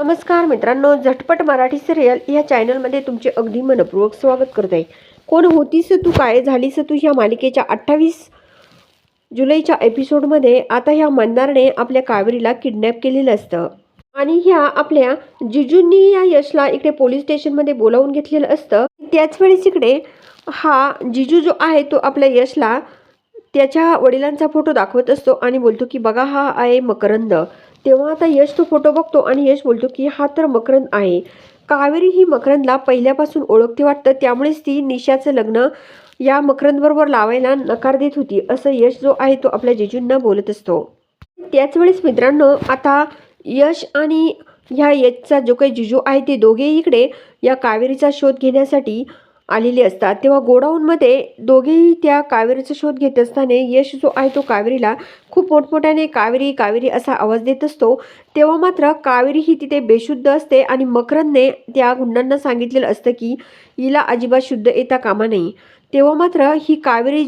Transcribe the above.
नमस्कार मित्रांनो झटपट मराठी सिरियल या चॅनलमध्ये तुमचे अगदी मनपूर्वक स्वागत करत. आहे कोण होतीस तू? काय झालीस तू? ह्या मालिकेच्या अठ्ठावीस जुलैच्या एपिसोडमध्ये आता ह्या मंदारने आपल्या कावेरीला किडनॅप केलेलं असतं. आणि ह्या आपल्या जिजूंनी या यशला इकडे पोलीस स्टेशनमध्ये बोलावून घेतलेलं असतं. त्याच वेळेस इकडे हा जिजू जो आहे तो आपल्या यशला त्याच्या वडिलांचा फोटो दाखवत असतो आणि बोलतो की बघा हा आहे मकरंद. तेव्हा आता यश तो फोटो बघतो आणि यश बोलतो की हा तर मकरंद आहे. कावेरी ही मकरंदला पहिल्यापासून ओळखते वाटतं त्यामुळेच ती निशाचं लग्न या मकरंदबरोबर लावायला नकार देत होती असं यश जो आहे तो आपल्या जेजूंना बोलत असतो. त्याच वेळेस मित्रांनो आता यश आणि ह्या यशचा जो काही जिजू आहे ते दोघेही इकडे या कावेरीचा शोध घेण्यासाठी आलेली असतात. तेव्हा गोडाऊनमध्ये दोघेही त्या कावेरीचा शोध घेत असताना यश जो आहे तो कावेरीला खूप मोठमोठ्याने कावेरी कावेरी असा आवाज देत असतो. तेव्हा मात्र कावेरी ही तिथे बेशुद्ध असते आणि मकरंदने त्या गुंडांना सांगितलेलं असतं की हिला अजिबात शुद्ध येता कामा नाही तेव्हा मात्र ही कावेरी